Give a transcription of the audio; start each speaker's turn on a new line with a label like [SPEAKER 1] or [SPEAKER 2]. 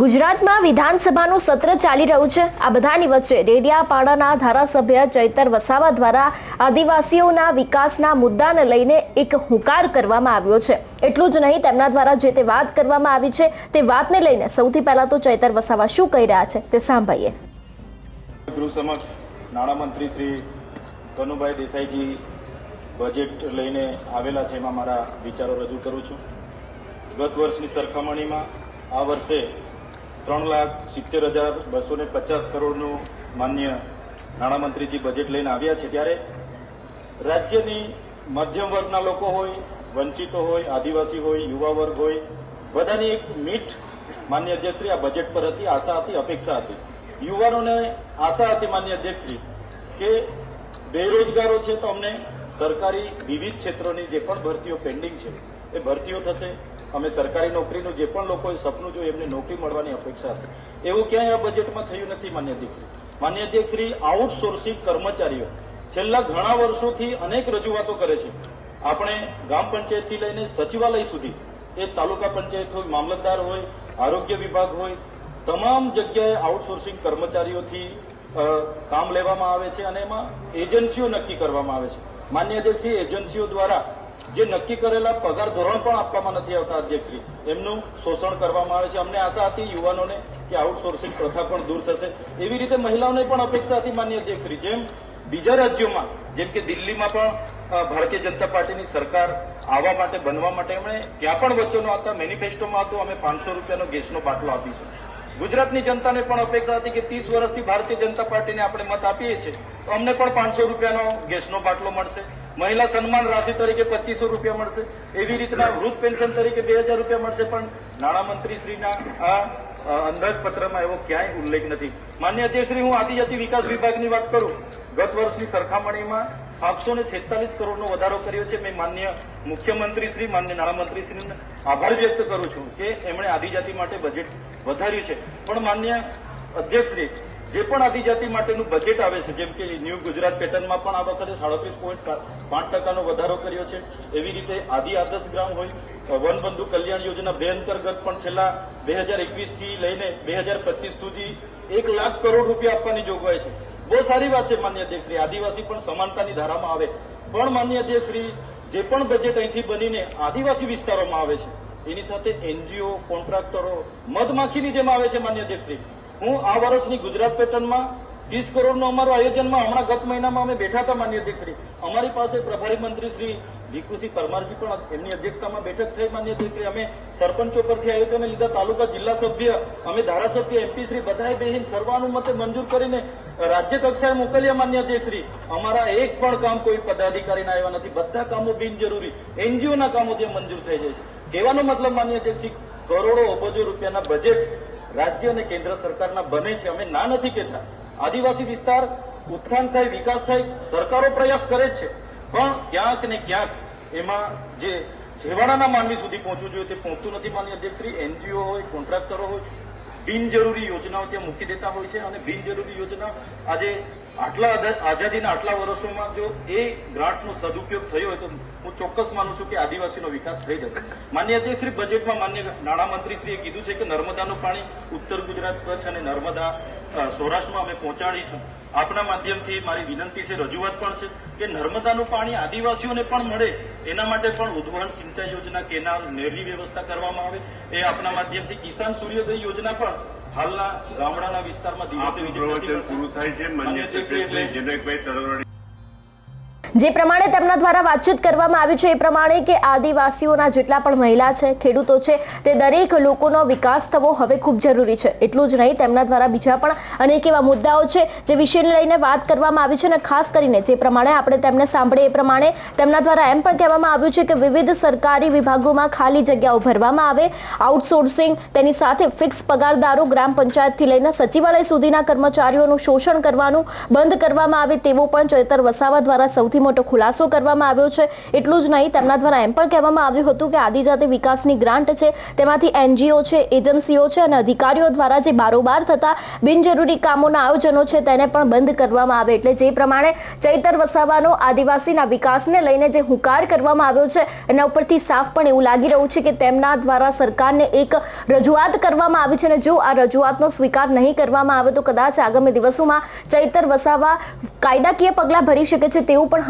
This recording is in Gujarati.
[SPEAKER 1] ગુજરાતમાં વિધાનસભાનું સત્ર ચાલી રહ્યું છે. આ બધાની વચ્ચે રેડિયાપાડાના ધારાસભ્ય ચૈતર વસાવા દ્વારા આદિવાસીઓના વિકાસના મુદ્દાને લઈને એક હુંકાર કરવામાં આવ્યો છે. એટલું જ નહીં, તેમના દ્વારા જે તે વાત કરવામાં આવી છે, તે વાતને લઈને સૌથી પહેલા તો ચૈતર વસાવા શું કહી રહ્યા છે તે સાંભળીએ.
[SPEAKER 2] ગૃહ સમક્ષ નાણામંત્રી શ્રી કનુભાઈ દેસાઈજી બજેટ લઈને આવેલા છે એમાં મારા વિચારો રજૂ કરું છું. ગત વર્ષની સરખામણીમાં આ વર્ષે ત્રણ લાખ સિત્તેર હજાર બસો ને પચાસ કરોડનું માન્ય નાણામંત્રીજી બજેટ લઈને આવ્યા છે ત્યારે રાજ્યની મધ્યમ વર્ગના લોકો હોય, વંચિતો હોય, આદિવાસી હોય, યુવા વર્ગ હોય, બધાની એક મીઠ માન્ય અધ્યક્ષશ્રી આ બજેટ પર હતી, આશા હતી, અપેક્ષા હતી. યુવાનોને આશા હતી માન્ય અધ્યક્ષશ્રી કે બેરોજગારો છે તો અમને સરકારી વિવિધ ક્ષેત્રોની જે પણ ભરતીઓ પેન્ડિંગ છે એ ભરતીઓ થશે. અમે સરકારી નોકરીનું જે પણ લોકોએ સપનું જોયું, એમને નોકરી મળવાની અપેક્ષા હતી. એવું ક્યાંય આ બજેટમાં થયું નથી, માન્ય અધ્યક્ષશ્રી. માન્ય અધ્યક્ષશ્રી આઉટસોર્સિંગ કર્મચારીઓ છેલ્લા ઘણા વર્ષોથી અનેક રજૂઆતો કરે છે. આપણે ગ્રામ પંચાયતથી લઈને સચિવાલય સુધી, એ તાલુકા પંચાયત હોય, મામલતદાર હોય, આરોગ્ય વિભાગ હોય, તમામ જગ્યાએ આઉટસોર્સિંગ કર્મચારીઓથી કામ લેવામાં આવે છે અને એમાં એજન્સીઓ નક્કી કરવામાં આવે છે. માન્ય અધ્યક્ષ એજન્સીઓ દ્વારા જે નક્કી કરેલા પગાર ધોરણ પણ આપવામાં નથી આવતા, અધ્યક્ષશ્રી. એમનું શોષણ કરવામાં આવે છે. અમને આશા હતી યુવાનોને કે આઉટસોર્સિંગ પ્રથા પણ દૂર થશે. એવી રીતે મહિલાઓને પણ અપેક્ષા હતી માન્ય અધ્યક્ષશ્રી. જેમ બીજા રાજ્યોમાં, જેમ કે દિલ્હીમાં પણ ભારતીય જનતા પાર્ટીની સરકાર આવવા માટે, બનવા માટે એમણે ત્યાં પણ વચનો હતા મેનિફેસ્ટોમાં હતું અમે પાંચસો રૂપિયાનો ગેસનો બાટલો આપીશું. ગુજરાતની જનતાને પણ અપેક્ષા હતી કે ત્રીસ વર્ષથી ભારતીય જનતા પાર્ટીને આપણે મત આપીએ છીએ. તો અમને પણ પાંચસો રૂપિયાનો ગેસનો બાટલો મળશે. મહિલા સન્માન રાશિ તરીકે પચીસો રૂપિયા મળશે. એવી રીતના વૃદ્ધ પેન્શન તરીકે બે હજાર રૂપિયા મળશે, પણ નાણામંત્રી શ્રીના આ અંદાજપત્રમાં એવો ક્યાંય ઉલ્લેખ નથી. માન્ય અધ્યક્ષશ્રી, હું આદિજાતિ વિકાસ વિભાગની વાત કરું. ગત વર્ષની સરખામણીમાં સાતસો ને સેતાલીસ કરોડનો વધારો કર્યો છે. મેં માન્ય મુખ્યમંત્રી શ્રી માન્ય નાણામંત્રી શ્રીને આભાર વ્યક્ત કરું છું કે એમણે આદિજાતિ માટે બજેટ વધાર્યું છે. પણ માન્ય અધ્યક્ષશ્રી જે પણ આદિજાતિ માટેનું બજેટ આવે છે, જેમ કે ન્યૂ ગુજરાત પેટર્નમાં પણ આ વખતે સાડત્રીસ પોઈન્ટ પાંચ ટકાનો વધારો કર્યો છે. એવી રીતે આદિ આદર્શ ગ્રામ હોય વનબંધુ કલ્યાણ યોજના બે અંતર્ગત પણ છેલ્લા બે હજાર એકવીસથી લઈને બે હજાર પચીસ સુધી એક લાખ કરોડ રૂપિયા આપવાની જોગવાઈ છે. બહુ સારી વાત છે, માન્ય અધ્યક્ષશ્રી આદિવાસી પણ સમાનતાની ધારામાં આવે. પણ માન્ય અધ્યક્ષશ્રી જે પણ બજેટ અહીંથી બનીને આદિવાસી વિસ્તારોમાં આવે છે, એની સાથે એનજીઓ કોન્ટ્રાક્ટરો મધમાખીની જેમ આવે છે, માન્ય અધ્યક્ષશ્રી હું આ વર્ષની ગુજરાત પેટર્નમાં ત્રીસ કરોડનું અમારું આયોજનમાં હમણાં ગત મહિનામાં અમે બેઠા હતા માન્ય અધ્યક્ષશ્રી. અમારી પાસે પ્રભારી મંત્રી શ્રી ભીખુસિંહ પરમારજી પણ એમની અધ્યક્ષતામાં બેઠક થઈ માન્ય અધ્યક્ષશ્રી. અમે સરપંચો પરથી આયોજનને લીધા. તાલુકા જિલ્લા સભ્ય, અમે ધારાસભ્ય, એમપી શ્રી, બધાએ બેહીન સર્વાનુમતે મંજૂર કરીને રાજ્ય કક્ષાએ મોકલ્યા માન્ય અધ્યક્ષશ્રી. અમારા એક પણ કામ કોઈ પદાધિકારીના આવ્યા નથી. બધા કામો બિનજરૂરી. એનજીઓના કામો જે મંજૂર થઈ જાય છે. કહેવાનો મતલબ માન્ય અધ્યક્ષશ્રી, કરોડો અબજો રૂપિયાના બજેટ રાજ્ય અને કેન્દ્ર સરકારના બને છે. અમે ના નથી કહેતા. આદિવાસી વિસ્તાર ઉત્થાન થાય, વિકાસ થાય, સરકારો પ્રયાસ કરે છે. પણ ક્યાંક ને ક્યાંક એમાં જે છેવાડાના માનવી સુધી પહોંચવું જોઈએ તે પહોંચતું નથી માન્ય અધ્યક્ષશ્રી એનજીઓ હોય, કોન્ટ્રાક્ટરો હોય, બિનજરૂરી યોજનાઓ ત્યાં મૂકી દેતા હોય છે અને બિનજરૂરી યોજના આજે આટલા આઝાદીના આટલા વર્ષોમાં જો એ ગ્રાન્ટનો સદુપયોગ થયો હોય તો હું ચોક્કસ માનું છું કે આદિવાસીનો વિકાસ થઈ જશે. માન્ય અધ્યક્ષશ્રી બજેટમાં માન્ય નાણામંત્રીશ્રીએ કીધું છે કે નર્મદાનું પાણી ઉત્તર ગુજરાત, કચ્છ અને નર્મદા સૌરાષ્ટ્રમાં અમે પહોંચાડીશું. આપના માધ્યમથી મારી વિનંતી છે, રજૂઆત પણ છે કે નર્મદાનું પાણી આદિવાસીઓને પણ મળે, એના માટે પણ ઉદ્વહન સિંચાઈ યોજના, કેનાલ, નેરની વ્યવસ્થા કરવામાં આવે. એ આપના માધ્યમથી કિસાન સૂર્યોદય યોજના પણ હાલના ગામડાના વિસ્તારમાં દિવસે
[SPEAKER 3] પ્રવચન પૂરું થાય છે માન્ય શ્રી જનકભાઈ તરવડી
[SPEAKER 1] જે પ્રમાણે તેમના દ્વારા વાતચીત કરવામાં આવી છે એ પ્રમાણે કે આદિવાસીઓના જેટલા પણ મહિલા છે, ખેડૂતો છે, તે દરેક લોકોનો વિકાસ થવો હવે ખૂબ જરૂરી છે. એટલું જ નહીં, તેમના દ્વારા બીજા પણ અનેક એવા મુદ્દાઓ છે જે વિષયને લઈને વાત કરવામાં આવી છે અને ખાસ કરીને જે પ્રમાણે આપણે તેમને સાંભળીએ એ પ્રમાણે તેમના દ્વારા એમ પણ કહેવામાં આવ્યું છે કે વિવિધ સરકારી વિભાગોમાં ખાલી જગ્યાઓ ભરવામાં આવે, આઉટસોર્સિંગ, તેની સાથે ફિક્સ પગારદારો ગ્રામ પંચાયતથી લઈને સચિવાલય સુધીના કર્મચારીઓનું શોષણ કરવાનું બંધ કરવામાં આવે તેવો પણ ચેતર વસાવા દ્વારા સૌથી મોટો ખુલાસો કરવામાં આવ્યો છે. એટલું જ નહીં, તેમના દ્વારા એમ પણ કહેવામાં આવ્યું હતું કે આદિજાતિ વિકાસની ગ્રાન્ટ છે. તેમાંથી એનજીઓ છે, એજન્સીઓ છે અને અધિકારીઓ દ્વારા જે બારોબાર થતા બિનજરૂરી કામોના આયોજનો છે તેને પણ બંધ કરવામાં આવે. એટલે જે પ્રમાણે ચૈતર વસાવાનો આદિવાસીના વિકાસને લઈને જે હુંકાર કરવામાં આવ્યો છે, એના ઉપરથી સાફ પણ એવું લાગી રહ્યું છે કે તેમના દ્વારા સરકારને એક રજૂઆત કરવામાં આવી છે અને જો આ રજૂઆતનો સ્વીકાર નહીં કરવામાં આવે તો કદાચ આગામી દિવસોમાં ચૈતર વસાવા કાયદાકીય પગલાં ભરી શકે છે તેવું પણ